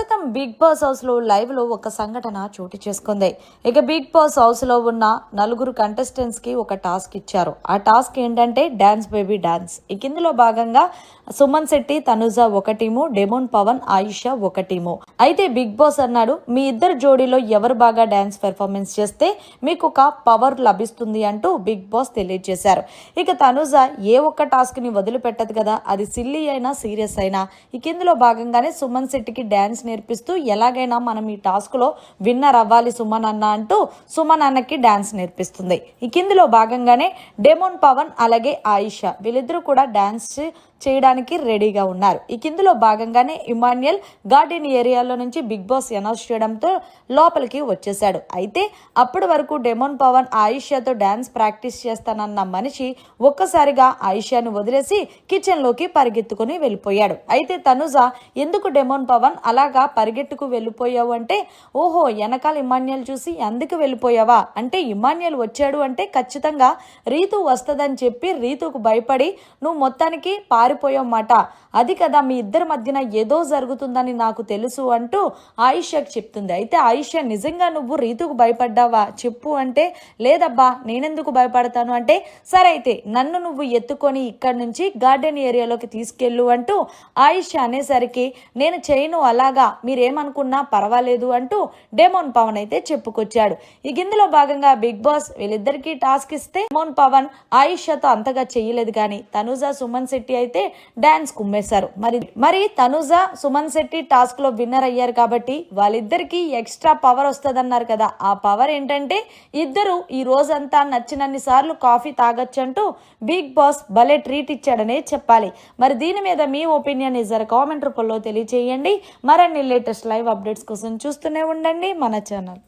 ప్రస్తుతం big boss హౌస్లో లైవ్లో ఒక సంఘటన చోటు చేసుకుంది. ఇక బిగ్ బాస్ హౌస్లో ఉన్న నలుగురు కంటెస్టెంట్స్కి ఒక టాస్క్ ఇచ్చారు. ఆ టాస్క్ ఏంటంటే డ్యాన్స్ బేబీ డ్యాన్స్ ఇక ఇందులో భాగంగా సుమన్ శెట్టి తనుజ ఒక టీము డెమోన్ పవన్ ఆయుష ఒక టీము. అయితే బిగ్ బాస్ అన్నాడు మీ ఇద్దరు జోడీలో ఎవరు బాగా డాన్స్ పెర్ఫార్మెన్స్ చేస్తే మీకు ఒక పవర్ లభిస్తుంది అంటూ బిగ్ బాస్ తెలియజేశారు. ఇక తనుజ ఏ ఒక్క టాస్క్ని వదిలిపెట్టదు కదా అది సిల్లీ అయినా సీరియస్ అయినా. ఇక ఇందులో భాగంగానే సుమన్ శెట్టికి డాన్స్ నేర్పిస్తూ ఎలాగైనా మనం ఈ టాస్క్లో విన్నర్ అవ్వాలి సుమన్ అన్న అంటూ సుమన్ అన్నకి డ్యాన్స్ నేర్పిస్తుంది. ఈ కిందిలో భాగంగానే డెమోన్ పవన్ అలాగే ఆయిషా. వీళ్ళిద్దరూ కూడా డ్యాన్స్ చేయడానికి రెడీగా ఉన్నారు. ఇక ఇందులో భాగంగానే ఇమాన్యుయల్ గార్డెన్ ఏరియాలో నుంచి బిగ్ బాస్ అనౌన్స్ చేయడంతో లోపలికి వచ్చేశాడు. అయితే అప్పటి వరకు డెమోన్ పవన్ ఆయిషాతో డ్యాన్స్ ప్రాక్టీస్ చేస్తానన్న మనిషి ఒక్కసారిగా ఆయిషాను వదిలేసి కిచెన్లోకి పరిగెత్తుకుని వెళ్ళిపోయాడు. అయితే తనుజ ఎందుకు డెమోన్ పవన్ అలాగా పరిగెట్టుకు వెళ్ళిపోయావు అంటే ఓహో వెనకాల ఇమాన్యుయల్ చూసి అందుకు వెళ్ళిపోయావా? అంటే ఇమాన్యుయల్ వచ్చాడు అంటే ఖచ్చితంగా రీతు వస్తుందని చెప్పి రీతుకు భయపడి నువ్వు మొత్తానికి పారిపోయావన్నమాట అది కదా మీ ఇద్దరి మధ్యన ఏదో జరుగుతుందని నాకు తెలుసు అంటూ ఆయిషాకి చెప్తుంది. అయితే ఆయిషా నిజంగా నువ్వు రీతుకు భయపడ్డావా? చెప్పు అంటే లేదబ్బా నేనెందుకు భయపడతాను అంటే సరే అయితే నన్ను నువ్వు ఎత్తుకొని ఇక్కడి నుంచి గార్డెన్ ఏరియాలోకి తీసుకెళ్ళు అంటూ ఆయిషా అనేసరికి నేను చేయను అలాగా మీరేమనుకున్నా పర్వాలేదు అంటూ డెమోన్ పవన్ అయితే చెప్పుకొచ్చాడు. ఈ ఇందులో భాగంగా బిగ్ బాస్ వీళ్ళిద్దరికీ టాస్క్ ఇస్తే డెమోన్ పవన్ ఆయిషాతో అంతగా చేయలేదు కానీ తనుజ సుమన్ శెట్టి అయితే డ్యాన్స్ కుమ్మేశారు. మరి మరి తనుజ సుమన్ శెట్టి టాస్క్లో విన్నర్ అయ్యారు కాబట్టి వాళ్ళిద్దరికి ఎక్స్ట్రా పవర్ వస్తుందన్నారు కదా. ఆ పవర్ ఏంటంటే ఇద్దరు ఈ రోజంతా నచ్చినన్ని సార్లు కాఫీ తాగొచ్చంటూ బిగ్ బాస్ భలే ట్రీట్ ఇచ్చాడనే చెప్పాలి. మరి దీని మీద మీ ఒపీనియన్ ఇజర్ కామెంట్ రూపంలో తెలియజేయండి మరిన్ని లేటెస్ట్ లైవ్ అప్డేట్స్ కోసం చూస్తూనే ఉండండి మన ఛానల్